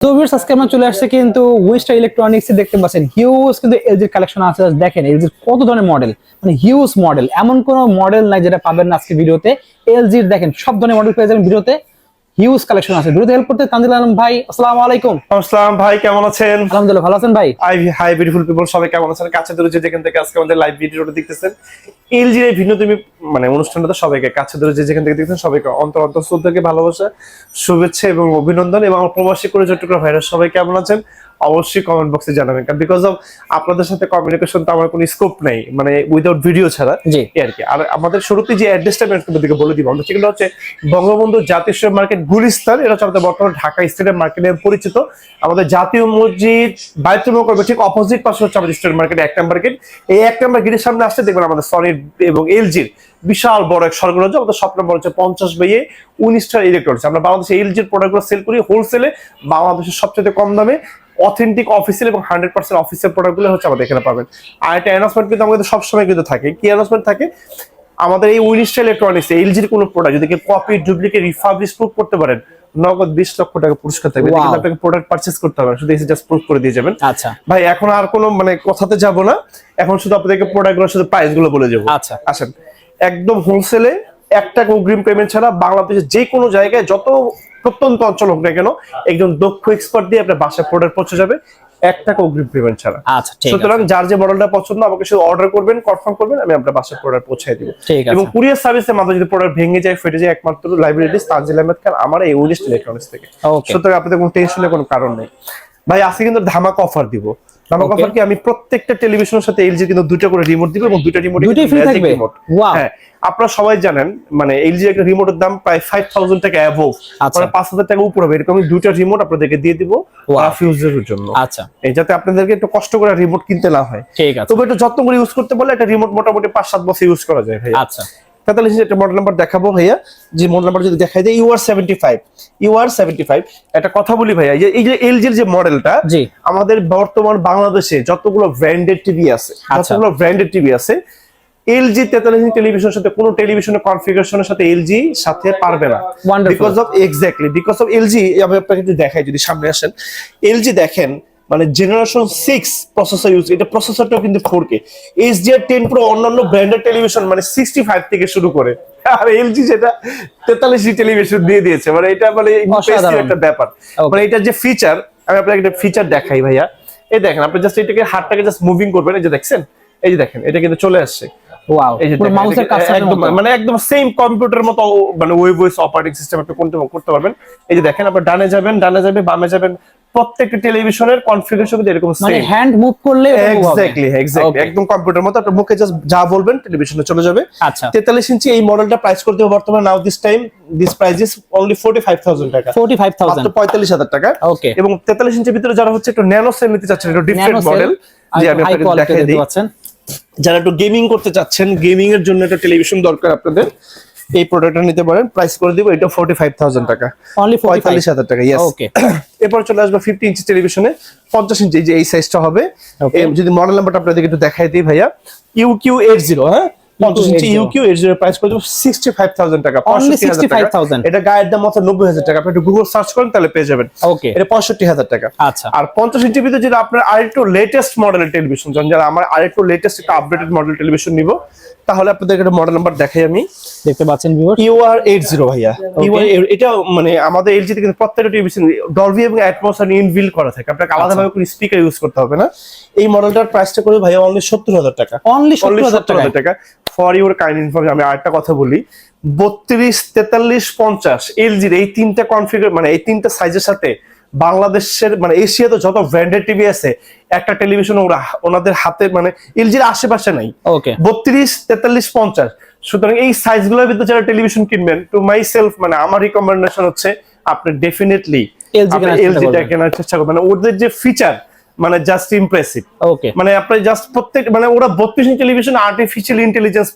তো ভিউয়ার্স আজকে আমরা চলে আসছে কিন্তু উইস্টার ইলেকট্রনিক্স দেখতে পাচ্ছেন হিউজ কিন্তু কালেকশন আছে দেখেন কত ধরনের মডেল মানে হিউজ মডেল এমন কোনো মডেল নাই যেটা পাবেন না ভিডিওতে দেখেন, সব ধরনের মডেল পেয়ে যাবেন ভিডিওতে হিউজ কালেকশন আছে। ভিডিওতে হেল্প করতে তানজিল আলম ভাই আসসালামু আলাইকুম। আসসালাম ভাই কেমন আছেন? আলহামদুলিল্লাহ ভালো আছেন ভাই? আই হাই বিউটিফুল পিপল সবাই কেমন আছেন? কাছে দূরে যেখান থেকে আজকে আমাদের লাইভ ভিডিওটা দেখতেছেন এলজির এই ভিন্ন তুমি মানে অনুষ্ঠানটা সবাইকে কাছে দূরে যে যেখান থেকে দেখতেছেন সবাইকে অন্তর অন্তর শ্রদ্ধাকে ভালোবাসা শুভেচ্ছা এবং অভিনন্দন এবং আমার প্রবাসী করে চট্টগ্রাম ভাইরা সবাই কেমন আছেন? অবশ্যই কমেন্ট বক্সে জানাবেন। কারণ বিকজ অফ আপনাদের সাথে কমিউনিকেশন তো আমার কোনো স্কোপ নাই মানে উইদাউট ভিডিও ছাড়া। জি। এই আর কি। আর আমাদের শুরুতে যে অ্যাড্রেসটা আমি আপনাদেরকে বলে দিব আমরা সেগুলো হচ্ছে বঙ্গবন্ধু জাতীয় মার্কেট গুলিস্তান। এটা হচ্ছে আমাদের বর্তমানে ঢাকা স্টেডিয়াম মার্কেট নামে পরিচিত। আমাদের জাতীয় মসজিদ বাইতুল করবে ঠিক অপোজিট পাশে হচ্ছে আমাদের স্টেডিয়াম মার্কেট এক নাম্বার গেট এই এক নাম্বার গেটের সামনে আসতে দেখবেন আমাদের সনির এবং এলজির বিশাল বড় এক স্বর্গরাজ্য। আমাদের সব নম্বর হচ্ছে পঞ্চাশ বাইয়ে উনিশটা ইলেকট্রনিক্স আমরা বাংলাদেশে এলজির প্রোডাক্টগুলো সেল করি হোলসেলে বাংলাদেশের সবচেয়ে কম দামে অথেন্টিক অফিসিয়াল এবং হান্ড্রেড পার্সেন্ট অফিসিয়াল প্রোডাক্টগুলো হচ্ছে আমাদের এখানে পাবেন। আর একটা অ্যানাউন্সমেন্ট কিন্তু আমাদের সবসময় কিন্তু থাকে। কি অ্যানাউন্সমেন্ট থাকে? আমাদের এই উইনিস্টা ইলেকট্রনিক্স এলজির কোনো প্রোডাক্ট যদি কপি ডুপ্লিকেট রিফাবলিশ প্রুফ করতে পারেন নগদ বিশ লক্ষ টাকা পুরস্কার থাকবে। আপনাকে প্রোডাক্ট পারচেস করতে হবে। শুধু এসে জাস্ট প্রুফ করে দিয়ে যাবেন। আচ্ছা। ভাই এখন আর কোনো মানে কথাতে যাব না। এখন শুধু আপনাদেরকে প্রোডাক্টগুলোর সাথে প্রাইসগুলো বলে যাব আচ্ছা। আসেন। একদম হোলসেলে এক টাকা অগ্রিম পেমেন্ট ছাড়া বাংলাদেশের যে কোনো জায়গায় যত প্রত্যন্ত অঞ্চল হোক না কেন একজন দক্ষ এক্সপার্ট দিয়ে আপনার বাসায় প্রোডাক্ট পৌঁছে যাবে। এক টাকা অগ্রিম পেমেন্ট ছাড়া। আচ্ছা সুতরাং যার যে মডেলটা পছন্দ আমাকে শুধু অর্ডার করবেন কনফার্ম করবেন আমি আপনার বাসায় প্রোডাক্ট পৌঁছে দিব। এবং কুরিয়ার সার্ভিসের মাধ্যমে যদি প্রোডাক্ট ভেঙে যায় ফেটে যায় একমাত্র লাইব্রেরি তানজিল আহমেদ খান আমার এই উনিশ ইলেকট্রনিক্স থেকে। সুতরাং আপনাদের কোনো টেনশনের কোনো কারণ নেই। ভাই আজকে কিন্তু ধামাকা অফার দিব। Okay. অফার কি? আমি প্রত্যেকটা টেলিভিশনের সাথে এলজি কিন্তু দুটো করে রিমোট দিব এবং দুটো রিমোট দুইটাই free থাকবে? হ্যাঁ আপনারা সবাই জানেন মানে এলজি একটা রিমোটের দাম প্রায় ফাইভ থাউজেন্ড টাকা অ্যাবোভ আচ্ছা। মানে পাঁচ হাজার টাকা উপর হবে। এরকম আমি দুইটা রিমোট আপনাদেরকে দিয়ে দিব Wow. ফিউজের জন্য। আচ্ছা। এই যাতে আপনাদেরকে একটু কষ্ট করে রিমোট কিনতে না হয়। ঠিক আছে। তবে একটু যত্ন করে ইউজ করতে পারলে একটা রিমোট মোটামুটি পাঁচ সাত বছর ইউজ করা যায় ভাই আচ্ছা। তাহলে একটা মডেল নাম্বার দেখাবো ভাইয়া। যে মডেল নাম্বার যদি দেখাই দেয় UR seventy five UR seventy five একটা কথা বলি ভাইয়া এই যে- এলজির যে মডেলটা আমাদের বর্তমান বাংলাদেশে যতগুলো ব্র্যান্ডেড টিভি আছে আচ্ছা। যতগুলো ব্র্যান্ডেড টিভি আছে এলজি তেতাল্লিশ টেলিভিশনের সাথে কোনো টেলিভিশনের কনফিগারেশনের সাথে এলজি সাথে পারবে না. Because of exactly because of LG আমি আপনাকে একটু দেখাই যদি সামনে আসেন। এলজি দেখেন মানে জেনারেশন সিক্স প্রসেসর ইউজ এটা প্রসেসরটাও কিন্তু four K HDR ten pro অন্যান্য ব্র্যান্ডেড টেলিভিশন মানে সিক্সটি ফাইভ থেকে শুরু করে। আর এলজি যেটা তেতাল্লিশ টেলিভিশন দিয়ে দিয়েছে। মানে এটা মানে একটা ব্যাপার। মানে এটার যে ফিচার আমি আপনাকে একটা ফিচার দেখাই ভাইয়া। এই দেখেন আপনি জাস্ট এটাকে হাতটাকে জাস্ট মুভিং করবেন এই যে দেখছেন? এই যে দেখেন এটা কিন্তু চলে আসছে। এটা- মানে একদম সেম কম্পিউটার মতো মানে ওয়েব ওয়েস অপারেটিং সিস্টেম আপনি করতে করতে পারবেন। এই যে দেখেন আপনি ডানে যাবেন ডানে যাবেন বামে যাবেন। প্রত্যেকটা টেলিভিশনের কনফিগারেশন কিন্তু এরকম মানে হ্যান্ড মুভ করলে। এক্স্যাক্টলি এক্স্যাক্টলি একদম কম্পিউটার মতো আপনার মুখে জাস্ট যা বলবেন টেলিভিশনে চলে যাবে। আচ্ছা। তেতাল্লিশ ইঞ্চি এই মডেলটা প্রাইস করতে হবে বর্তমানে now this time this price is only forty five thousand taka 45000 মাত্র পঁয়তাল্লিশ হাজার টাকা। ওকে এবং তেতাল্লিশ ইঞ্চির ভিতরে যারা হচ্ছে একটু ন্যানো সেল নিতে চাচ্ছেন একটু ডিফারেন্ট মডেল যে আমি আপনাকে দেখাই দিই। যারা একটু গেমিং করতে চাচ্ছেন গেমিং এর জন্য একটা টেলিভিশন দরকার আপনাদের এই প্রোডাক্টটা নিতে পারেন। প্রাইস করে দিব এটা forty five thousand taka only পঁয়তাল্লিশ হাজার টাকা ইয়েস ওকে এরপর চলে আসবে ফিফটি ইঞ্চি টেলিভিশনে পঞ্চাশ ইঞ্চি যে এই সাইজটা হবে। যদি মডেল নাম্বারটা আপনাদেরকে একটু দেখাই দিই ভাইয়া ইউ কিউ এইট জিরো হ্যাঁ? পঞ্চাশ ইঞ্চি জিরো প্রাইস করে টাকা Only 65,000 টাকা। 65,000 এটা গায়ের দাম মাত্র নব্বই হাজার টাকা। আপনি একটু গুগল সার্চ করেন তাহলে পেয়ে যাবেন। ওকে এটা পঁয়ষট্টি হাজার টাকা। আচ্ছা। আর পঞ্চাশ ইঞ্চির ভিতরে যদি আপনার আরেকটু লেটেস্ট মডেলের টেলিভিশন চান যারা আমার আরেকটু লেটেস্ট একটা আপডেটেড মডেল টেলিভিশন নিব তাহলে আপনাদের একটা মডেল নাম্বার দেখাই আমি। দেখতে পাচ্ছেন ভিউয়ার ইউআর এইট জিরো ভাইয়া। UR এটা মানে আমাদের এলজিতে কিন্তু প্রত্যেকটা টেলিভিশন ডলবি এবং অ্যাটমসফিয়ার ইনবিল করা থাকে। আপনাকে আলাদাভাবে কোনো স্পিকার ইউজ করতে হবে না। এই মডেলটার প্রাইসটা করে ভাইয়া অনলি সত্তর হাজার টাকা। অনলি অনলি 70000 হাজার টাকা। ফর ইউর কাইন্ড ইনফরমেশন আমি আরেকটা কথা বলি। বত্রিশ তেতাল্লিশ পঞ্চাশ এলজির এই তিনটা কনফিগার মানে এই তিনটা সাইজের সাথে বাংলাদেশের মানে এশিয়াতে যত ব্র্যান্ডেড টিভি আছে একটা টেলিভিশন ওরা ওনাদের হাতে মানে এলজির আশেপাশে নাই। ওকে বত্রিশ তেতাল্লিশ পঞ্চাশ। সুতরাং এই সাইজগুলোর ভিতরে যারা টেলিভিশন কিনবেন টু মাই সেলফ মানে আমার রিকমেন্ডেশন হচ্ছে আপনি ডেফিনেটলি এলজিটা কেনার চেষ্টা করবেন। মানে ওদের যে ফিচার মানে জাস্ট ইমপ্রেসিভ ওকে মানে আপনি জাস্ট প্রত্যেক মানে ওরা বত্রিশ টেলিভিশন আর্টিফিশিয়াল ইন্টেলিজেন্স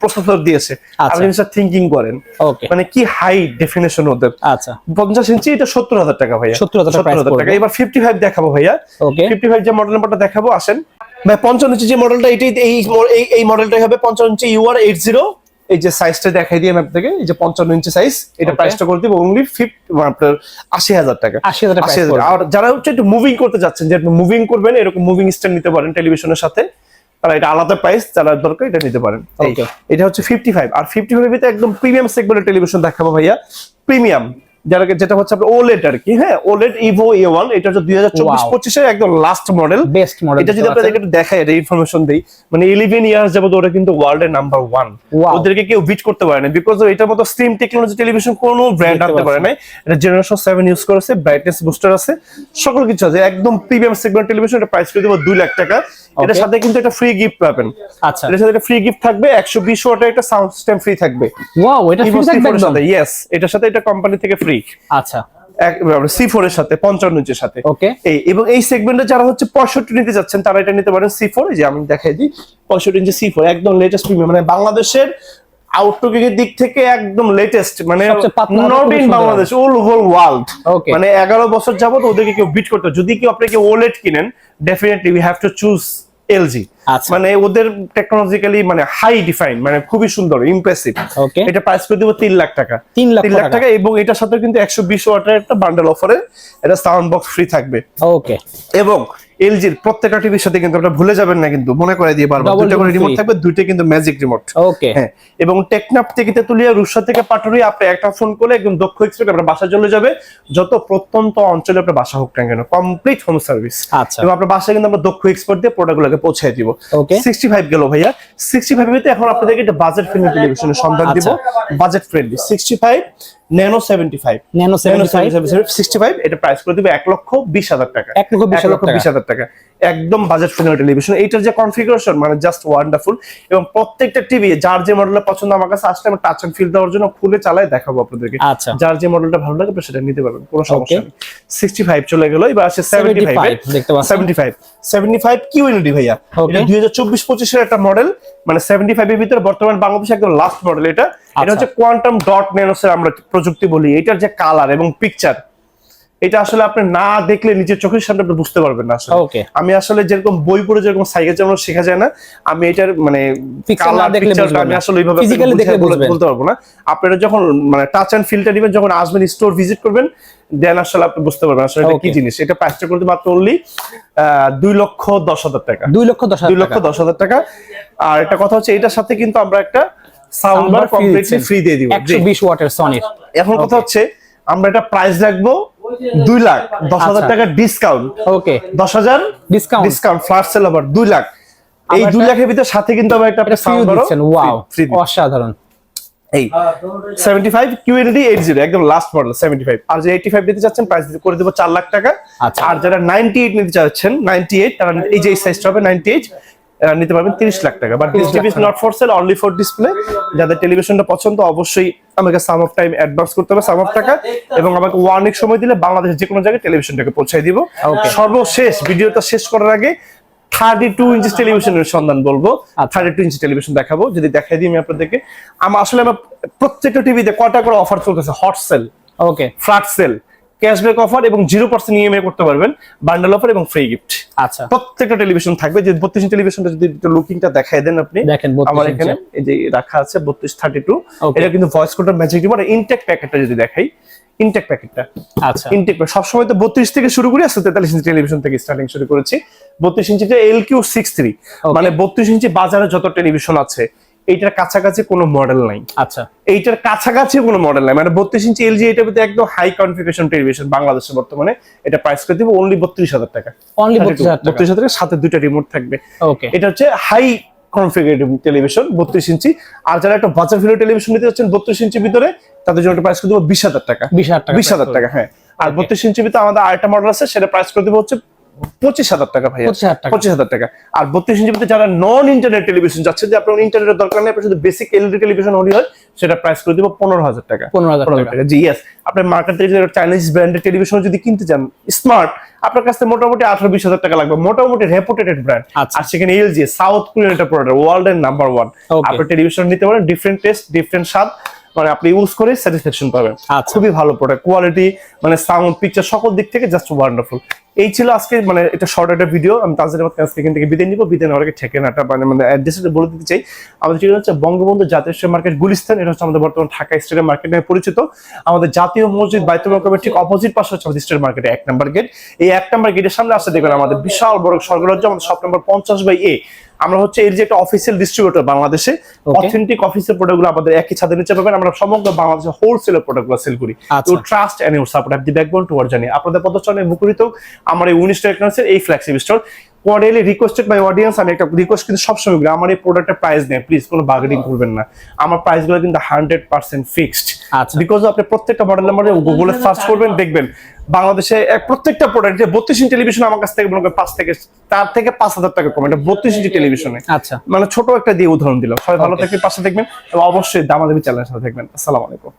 প্রসেসর দিয়েছে। আচ্ছা। আপনি জিনিসটা থিঙ্কিং করেন। ওকে মানে কি হাই ডেফিনেশন ওদের? আচ্ছা। পঞ্চাশ ইঞ্চি এটা সত্তর হাজার টাকা ভাইয়া। 70,000 টাকা price টাকা। এবার ফিফটি ফাইভ দেখাবো ভাইয়া। ওকে ফিফটি ফাইভ যে মডেল নাম্বারটা দেখাবো আসেন। ভাই পঞ্চান্ন ইঞ্চি যে মডেলটা এটাই এই এই এই মডেলটাই হবে পঞ্চান্ন ইঞ্চি ইউআর এইট জিরো এই যে সাইজটা দেখাই দিই আমি আপনাকে এই যে পঞ্চান্ন ইঞ্চি সাইজ এটা. প্রাইসটা করে দিব অনলি ফিফটি আপনার আশি হাজার টাকা। আশি হাজার আর যারা হচ্ছে একটু মুভিং করতে যাচ্ছেন যে মুভিং করবেন এরকম মুভিং স্ট্যান্ড নিতে পারেন টেলিভিশনের সাথে তারা এটা আলাদা প্রাইস যারা দরকার এটা নিতে পারেন। এটা হচ্ছে ফিফটি ফাইভ আর ফিফটি ফাইভ ভিতরে একদম প্রিমিয়াম সেগমেন্টের টেলিভিশন দেখাবো ভাইয়া। প্রিমিয়াম যারা যেটা হচ্ছে আপনার ওলেট আর কি হ্যাঁ? ওলেট ইভো এ ওয়ান এটা হচ্ছে দুই হাজার চব্বিশ. পঁচিশের একদম লাস্ট মডেল বেস্ট মডেল এটা যদি আপনাদের একটু দেখায় এটা ইনফরমেশন দেই। মানে ইলেভেন ইয়ার্স যাবত ওরা কিন্তু ওয়ার্ল্ডের নাম্বার ওয়ান. ওদেরকে কেউ বিট করতে পারে না বিকজ এটার মতো স্ট্রিম টেকনোলজি টেলিভিশন কোনো ব্র্যান্ড আনতে পারে না এটা জেনারেশন সেভেন ইউজ করেছে ব্রাইটনেস বুস্টার আছে। সকল কিছু আছে একদম প্রিমিয়াম সেগমেন্ট টেলিভিশন এটা প্রাইস করে দেবো দুই লাখ টাকা। এটার সাথে কিন্তু একটা ফ্রি গিফট পাবেন। আচ্ছা। এটার সাথে একটা ফ্রি গিফট থাকবে একশো বিশ ওয়াটের একটা সাউন্ড সিস্টেম ফ্রি থাকবে। ওয়াও এটা ফ্রি থাকবে একদম। ইয়েস এটার সাথে এটা কোম্পানি থেকে ফ্রি আচ্ছা। সি ফোর এর সাথে পঞ্চান্ন ইঞ্চের সাথে। ওকে এই এবং এই সেগমেন্টে যারা হচ্ছে পঁয়ষট্টি নিতে যাচ্ছেন তারা এটা নিতে পারেন সি ফোর যে আমি দেখাই দিই পঁয়ষট্টি ইঞ্চি সি ফোর একদম লেটেস্ট প্রিমিয়াম মানে বাংলাদেশের আউটলুকিং এর দিক থেকে একদম লেটেস্ট মানে not in Bangladesh all over world মানে এগারো বছর যাবত ওদেরকে কেউ বিট করতে। যদি কেউ আপনাকে ওলেট কিনেন definitely we have to choose LG আচ্ছা। মানে ওদের টেকনোলজিক্যালি মানে হাই ডিফাইন মানে খুবই সুন্দর ইমপ্রেসিভ. এটা প্রাইস করে দিব তিন লাখ টাকা তিন লাখ তিন লাখ টাকা। টাকা এবং এটার সাথে কিন্তু একশো বিশ ওয়াটের একটা বান্ডেল অফারে এটা সাউন্ড বক্স ফ্রি থাকবে ওকে এবং এলজির প্রত্যেকটা টিভির সাথে কিন্তু আপনারা ভুলে যাবেন না কিন্তু মনে করে দিয়ে পারব Double দুইটা করে রিমোট থাকবে দুইটা কিন্তু ম্যাজিক রিমোট ওকে হ্যাঁ এবং টেকনাপ থেকে তেতুলিয়া রুশা থেকে পাটুরি আপনি একটা ফোন করলে একদম দক্ষ এক্সপেক্ট আপনার বাসা চলে যাবে। যত প্রত্যন্ত অঞ্চলে আপনার বাসা হোক না কেন কমপ্লিট হোম সার্ভিস আচ্ছা। এবং আপনার বাসায় কিন্তু আমরা দক্ষ এক্সপার্ট দিয়ে প্রোডাক্টগুলোকে পৌঁছে দিব. সিক্সটি ফাইভ গেল ভাইয়া। সিক্সটি ফাইভ এখন আপনাদেরকে একটা বাজেট ফ্রেন্ডলি টেলিভিশনের সন্ধান দিব। Budget friendly sixty five nano seventy five nano seventy five sixty five এটা প্রাইস করে দেবে এক লক্ষ বিশ হাজার টাকা। এক লক্ষ বিশ হাজার টাকা। একদম বাজেট ফ্রেন্ডলি টেলিভিশন এইটার যে কনফিগারেশন মানে জাস্ট ওয়ান্ডারফুল এবং প্রত্যেকটা টিভি যার যে মডেলের পছন্দ আমার কাছে আসলে আমি টাচ এন্ড ফিল দেওয়ার জন্য খুলে চালাই দেখাবো আপনাদেরকে। আচ্ছা। যার যে মডেলটা ভালো লাগে আপনি সেটা নিতে পারবেন কোনো সমস্যা নেই। সিক্সটি ফাইভ চলে গেল এবার আসে সেভেন্টি 75 ফাইভ দেখতে পাচ্ছেন। Seventy five seventy five Q LED ভাইয়া. এটা দুই হাজার চব্বিশ পঁচিশের একটা মডেল মানে সেভেন্টি ফাইভ এর ভিতরে বর্তমান বাংলাদেশে একদম লাস্ট মডেল এটা। এটা আচ্ছা। হচ্ছে কোয়ান্টাম ডট ন্যানোসের আমরা প্রযুক্তি বলি। এটার যে কালার এবং পিকচার এটা আসলে আপনি না দেখলে নিজের চোখের সামনে আপনি বুঝতে পারবেন না আসলে. আমি আসলে যেরকম বই পড়ে যেরকম সাইকেল চালানো শেখা যায় না আমি এটার মানে আমি আসলে ওইভাবে। বলতে পারব না। আপনারা যখন মানে টাচ এন্ড ফিলটা নেবেন যখন আসবেন স্টোর ভিজিট করবেন দেন আসলে আপনি বুঝতে পারবেন আসলে এটা কি জিনিস। এটা প্রাইসটা করতে মাত্র অনলি দুই লক্ষ দশ হাজার টাকা। দুই লক্ষ দশ দুই লক্ষ দশ হাজার টাকা। আর একটা কথা হচ্ছে এটার সাথে কিন্তু আমরা একটা সাউন্ড বার কমপ্লিটলি ফ্রি দিয়ে দিব। একশো বিশ ওয়াটের সনির এখন কথা হচ্ছে আমরা এটা প্রাইস রাখব দুই লাখ। দশ হাজার আচ্ছা। টাকা ডিসকাউন্ট ওকে। দশ হাজার Discount? ডিসকাউন্ট ফ্ল্যাট সেল আবার দুই লাখ। এই দুই লাখের ভিতরে সাথে কিন্তু আবার একটা ফ্রি সাউন্ড দিচ্ছেন। ওয়াও অসাধারণ। এই seventy five QNED eight zero একদম লাস্ট মডেল সেভেন্টি ফাইভ আর যে এইটি ফাইভ নিতে চাচ্ছেন প্রাইস করে দেবো চার লাখ টাকা। আচ্ছা। আর যারা নাইনটি এইট নিতে চাচ্ছেন নাইনটি এইট তারা এই যে সাইজটা হবে নাইনটি এইট নিতে পারবেন তিরিশ লাখ টাকা। But this 30 is not for sale only for display যাদের টেলিভিশনটা পছন্দ অবশ্যই আমাকে সাম অফ টাইম অ্যাডভান্স করতে হবে সাম অফ টাকা এবং আমাকে ওয়ান সময় দিলে বাংলাদেশের যে কোনো জায়গায় টেলিভিশনটাকে পৌঁছাই দিব. সর্বশেষ ভিডিওটা শেষ করার আগে থার্টি টু ইঞ্চি টেলিভিশনের সন্ধান বলব। আচ্ছা। থার্টি টু ইঞ্চি টেলিভিশন দেখাবো যদি দেখাই দিই আমি আপনাদেরকে। আমার আসলে আমার প্রত্যেকটা টিভিতে কটা করে অফার চলতেছে? Hot sale okay flat sale cashback offer এবং জিরো পার্সেন্ট ইএমআই করতে পারবেন। বান্ডেল অফার এবং ফ্রি গিফট আচ্ছা। প্রত্যেকটা টেলিভিশন থাকবে। যে বত্রিশ টেলিভিশনটা যদি লুকিংটা দেখাই দেন আপনি দেখেন, আমার এখানে এই যে রাখা আছে বত্রিশ থার্টি টু এটা কিন্তু voice coder magic remote intact প্যাকেটটা যদি দেখাই ইনটেক প্যাকেটটা আচ্ছা। ইনটেক সবসময় তো বত্রিশ থেকে শুরু করি আসলে তেতাল্লিশ ইঞ্চি টেলিভিশন থেকে স্টার্টিং শুরু করেছি। বত্রিশ ইঞ্চিটা এল কিউ সিক্স থ্রি মানে বত্রিশ ইঞ্চি বাজারে যত টেলিভিশন আছে এইটার কাছাকাছি কোনো মডেল নাই। আচ্ছা। এইটার কাছাকাছি কোনো মডেল নাই। মানে বত্রিশ ইঞ্চি এলজি এটা ভিতরে একদম হাই কনফিগারেশন টেলিভিশন বাংলাদেশে বর্তমানে এটা প্রাইস করে দিব অনলি বত্রিশ হাজার টাকা। Only 32,000 টাকা। বত্রিশ হাজার সাথে দুইটা রিমোট থাকবে। ওকে এটা হচ্ছে হাই কনফিগারেটিভ টেলিভিশন বত্রিশ ইঞ্চি। আর যারা একটা বাজার ভিডিও টেলিভিশন নিতে যাচ্ছেন বত্রিশ ইঞ্চি ভিতরে তাদের জন্য প্রাইস করে দেবো বিশ হাজার টাকা। 20,000 টাকা বিশ হাজার টাকা হ্যাঁ। আর বত্রিশ ইঞ্চি ভিতরে আমাদের আরেকটা মডেল আছে সেটা প্রাইস করে দেবো হচ্ছে পঁচিশ হাজার টাকা ভাইয়া। 25,000 টাকা। পঁচিশ হাজার টাকা। আর বত্রিশ যারা নন ইন্টারনেট টেলিভিশন যাচ্ছে যে আপনার ইন্টারনেটের দরকার নেই আপনার শুধু বেসিক এলইডি টেলিভিশন হলে হয় সেটা প্রাইস করে দিব পনেরো হাজার টাকা। 15,000 টাকা। জি ইয়েস আপনি মার্কেট থেকে চাইনিজ ব্র্যান্ডের টেলিভিশন যদি কিনতে চান স্মার্ট আপনার কাছে মোটামুটি আঠারো বিশ হাজার টাকা লাগবে। মোটামুটি রেপুটেড ব্র্যান্ড আচ্ছা। আর সেখানে এলজি সাউথ কোরিয়ান একটা প্রোডাক্ট ওয়ার্ল্ড এর নাম্বার ওয়ান Okay. আপনি টেলিভিশন নিতে পারেন ডিফারেন্ট টেস্ট ডিফারেন্ট স্বাদ। মানে আপনি ইউজ করে স্যাটিসফ্যাকশন পাবেন। আচ্ছা। খুবই ভালো প্রোডাক্ট কোয়ালিটি মানে সাউন্ড পিকচার সকল দিক থেকে জাস্ট ওয়ান্ডারফুল এই ছিল আজকে মানে এটা শর্ট একটা ভিডিও আমি তাজের আজকে এখান থেকে বিদায় নিব। বিদায় নেওয়ার আগে ঠিকানাটা মানে মানে অ্যাড্রেসটা বলে দিতে চাই। আমাদের ঠিকানা হচ্ছে বঙ্গবন্ধু জাতীয় স্টেট মার্কেট গুলিস্তান। এটা হচ্ছে আমাদের বর্তমান ঢাকা স্টেটের মার্কেট নামে পরিচিত। আমাদের জাতীয় মসজিদ বাইতুল মোকামের ঠিক অপোজিট পাশে হচ্ছে আমাদের স্টেট মার্কেটে এক নাম্বার গেট এই এক নাম্বার গেটের সামনে আসতে দেখবেন আমাদের বিশাল বড় স্বর্গরাজ্য আমাদের শপ নাম্বার পঞ্চাশ বাই এ আমরা হচ্ছে এর যে একটা অফিসিয়াল ডিস্ট্রিবিউটর বাংলাদেশে. অথেন্টিক অফিসের প্রোডাক্টগুলো আমাদের একই ছাদের নিচে পাবেন। আমরা সমগ্র বাংলাদেশে হোলসেলের প্রোডাক্টগুলো সেল করি। তো trust and your support the backbone toward journey আপনাদের পদচারণে মুখরিত। আমার এই উনিশ টেকনোলজির এই flagship store cordially requested by audience আমি একটা রিকোয়েস্ট কিন্তু সবসময় করি আমার এই প্রোডাক্টের প্রাইস নেই প্লিজ কোনো বার্গেনিং করবেন না। আমার প্রাইসগুলো কিন্তু হান্ড্রেড পার্সেন্ট ফিক্সড আচ্ছা। বিকজ আপনি প্রত্যেকটা মডেল নাম্বারে গুগলে সার্চ করবেন দেখবেন বাংলাদেশে প্রত্যেকটা প্রোডাক্ট যে বত্রিশ ইঞ্চি টেলিভিশন আমার কাছ থেকে মনে করেন পাঁচ থেকে চার থেকে পাঁচ হাজার টাকা কম। এটা বত্রিশ ইঞ্চি টেলিভিশনে আচ্ছা। মানে ছোট একটা দিয়ে উদাহরণ দিলাম। সবাই ভালো. থাকবেন পাশে দেখবেন এবং অবশ্যই দামাদামি চ্যানেলের সাথে থাকবেন। আসসালামু আলাইকুম।